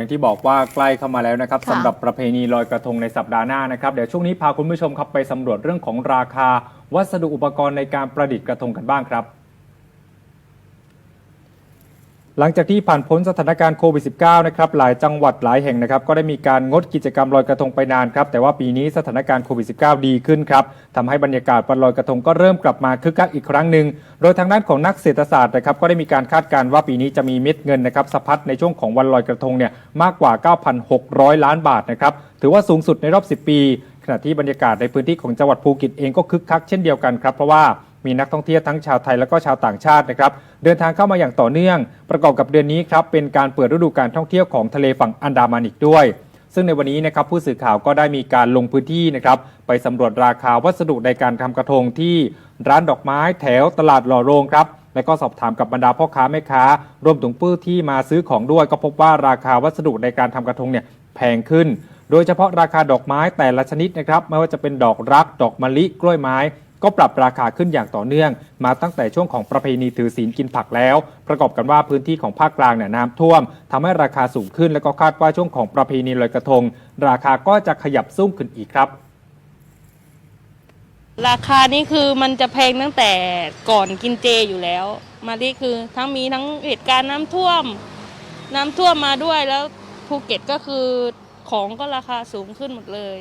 อย่างที่บอกว่าใกล้เข้ามาแล้วนะครับค่ะสำหรับประเพณีลอยกระทงในสัปดาห์หน้านะครับเดี๋ยวช่วงนี้พาคุณผู้ชมครับไปสำรวจเรื่องของราคา วัสดุอุปกรณ์ในการประดิษฐ์กระทงกันบ้างครับ หลังจากที่ผ่านพ้นสถานการณ์โควิด -19 นะครับหลายจังหวัดหลายแห่งนะครับก็ได้มีการงดกิจกรรมลอยกระทงไปนานครับแต่ว่าปีนี้สถานการณ์โควิด -19 ดีขึ้นครับทำให้บรรยากาศวันลอยกระทงก็เริ่มกลับมาคึกคักอีกครั้งหนึ่งโดยทางด้านของนักเศรษฐศาสตร์นะครับก็ได้มีการคาดการณ์ว่าปีนี้จะมีเม็ดเงินนะครับสะพัดในช่วงของวันลอยกระทงเนี่ยมากกว่า 9,600 ล้านบาทนะครับถือว่าสูงสุดในรอบ 10 ปี ขณะที่บรรยากาศในพื้นที่ของจังหวัดภูเก็ตเองก็คึกคักเช่นเดียวกันครับเพราะว่า มีนักท่องเที่ยวทั้งชาวไทยและก็ชาวต่างชาตินะครับเดินทางเข้ามาอย่างต่อเนื่อง ประกอบกับเดือนนี้ครับเป็นการเปิดฤดูการท่องเที่ยวของทะเลฝั่งอันดามันอีกด้วย ซึ่งในวันนี้นะครับผู้สื่อข่าวก็ได้มีการลงพื้นที่นะครับไปสำรวจราคาวัสดุในการทำกระทงที่ร้านดอกไม้แถวตลาดหล่อโรงครับและก็สอบถามกับบรรดาพ่อค้าแม่ค้ารวมถึงผู้ที่มาซื้อของด้วย ก็พบว่าราคาวัสดุในการทำกระทงเนี่ยแพงขึ้น โดยเฉพาะราคาดอกไม้แต่ละชนิดนะครับ ไม่ว่าจะเป็นดอกรัก ดอกมะลิ กล้วยไม้ ก็ปรับราคาขึ้นอย่างต่อเนื่อง มาตั้งแต่ช่วงของประเพณีถือศีลกินผักแล้ว ประกอบกันว่าพื้นที่ของภาคกลางเนี่ยน้ำท่วมทำให้ราคาสูงขึ้น และก็คาดว่าช่วงของประเพณีลอยกระทง ราคาก็จะขยับสูงขึ้นอีกครับ ราคานี่คือมันจะแพงตั้งแต่ก่อนกินเจอยู่แล้ว มาที่คือทั้งมีทั้งเหตุการณ์น้ำท่วม น้ำท่วมมาด้วยแล้วภูเก็ตก็คือของก็ราคาสูงขึ้นหมดเลย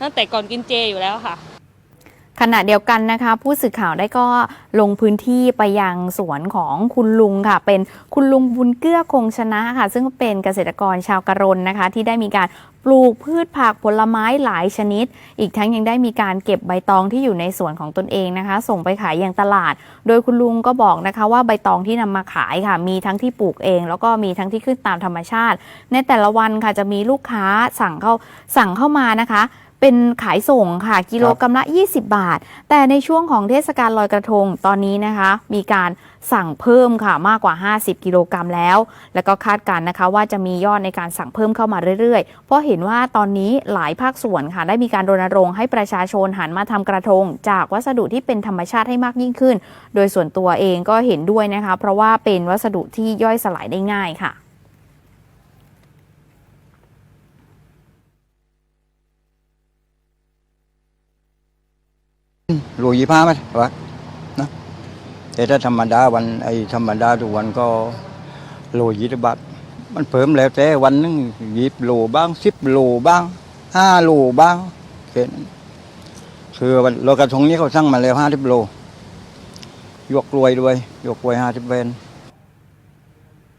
ตั้งแต่ก่อนกินเจอยู่แล้วค่ะ ขณะเดียวกันนะคะ ผู้สื่อข่าวได้ก็ลงพื้นที่ไปยังสวนของคุณลุงค่ะ เป็นคุณลุงบุญเกื้อคงชนะค่ะ ซึ่งเป็นเกษตรกรชาวกะรนนะคะ ที่ได้มีการปลูกพืชผักผลไม้หลายชนิด อีกทั้งยังได้มีการเก็บใบตองที่อยู่ในสวนของตนเองนะคะ ส่งไปขายยังตลาด โดยคุณลุงก็บอกนะคะว่าใบตองที่นำมาขายค่ะ มีทั้งที่ปลูกเอง แล้วก็มีทั้งที่ขึ้นตามธรรมชาติ ในแต่ละวันค่ะจะมีลูกค้าสั่งเข้าสั่งเข้ามานะคะ เป็นขายส่งค่ะ กิโลกรัมละ 20 บาท แต่ในช่วงของเทศกาลลอยกระทงตอนนี้นะคะ มีการสั่งเพิ่มค่ะมากกว่า 50 กิโลกรัมแล้ว แล้วก็คาดการณ์นะคะว่าจะมียอดในการสั่งเพิ่มเข้ามาเรื่อยๆ เพราะเห็นว่าตอนนี้หลายภาคส่วนค่ะ ได้มีการรณรงค์ให้ประชาชนหันมาทำกระทง จากวัสดุที่เป็นธรรมชาติให้มากยิ่งขึ้น โดยส่วนตัวเองก็เห็นด้วยนะคะ เพราะว่าเป็นวัสดุที่ย่อยสลายได้ง่ายค่ะ รูยี่ห้าไหมวะนะแต่ถ้าธรรมดาวันไอ้ธรรมดาทุกวันก็โลยี่สิบบาทมันเพิ่มแล้วแต่วันนึงยีบโลบ้างสิบโลบ้างห้าโลบ้างเห็นคือวันโลกระทงนี้เขาสั่งมาแล้วห้าสิบโลยกกลวยด้วยยกกลวยห้าสิบเวน